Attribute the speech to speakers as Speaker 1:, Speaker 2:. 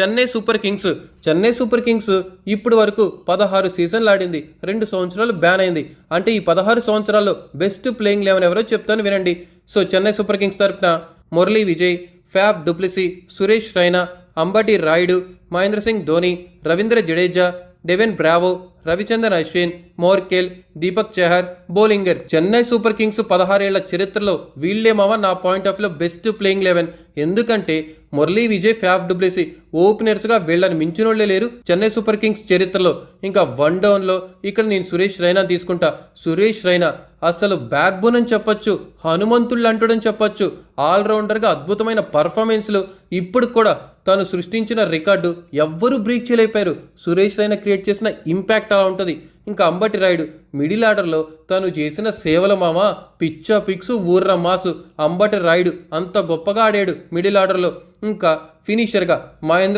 Speaker 1: Chennai Super Kings. Chennai Super Kings ఇప్పుడు వరకు పదహారు సీజన్లు ఆడింది. రెండు సంవత్సరాలు బ్యాన్ అయింది. అంటే ఈ పదహారు సంవత్సరాల్లో బెస్ట్ ప్లేయింగ్ లెవెన్ ఎవరో చెప్తాను వినండి. సో చెన్నై సూపర్ కింగ్స్ తరపున Murali Vijay Faf du Plessis Suresh Raina Ambati Rayudu Mahendra Singh Dhoni Ravindra Jadeja Dwayne Bravo Ravichandran Ashwin Morkel Deepak Chahar Bollinger Chennai Super Kings పదహారేళ్ళ చరిత్రలో వీళ్ళేమావా నా point ఆఫ్లో best playing eleven ఎందుకంటే మురళీ విజయ్ ఫ్యాఫ్ డుప్లెసి ఓపెనర్స్గా వీళ్ళని మించినోళ్ళే లేరు Chennai super Kings చరిత్రలో. ఇంకా one డౌన్లో ఇక్కడ నేను సురేష్ రైనా తీసుకుంటా. సురేష్ రైనా అసలు బ్యాక్ బోన్ అని చెప్పొచ్చు హనుమంతుళ్ళు అంటుడని చెప్పొచ్చు ఆల్రౌండర్గా అద్భుతమైన పర్ఫార్మెన్స్లు ఇప్పుడు కూడా తను సృష్టించిన రికార్డు ఎవ్వరూ బ్రేక్ చేయలేకపోయారు. సురేష్ రైనా క్రియేట్ చేసిన ఇంపాక్ట్ అలా ఉంటుంది. ఇంకా అంబటి రాయుడు మిడిల్ ఆర్డర్లో తను చేసిన సేవల మామ పిచ్చ పిక్స్ ఊర్ర మాసు అంబటి రాయుడు అంత గొప్పగా ఆడాడు మిడిల్ ఆర్డర్లో. ఇంకా ఫినిషర్గా మహేంద్ర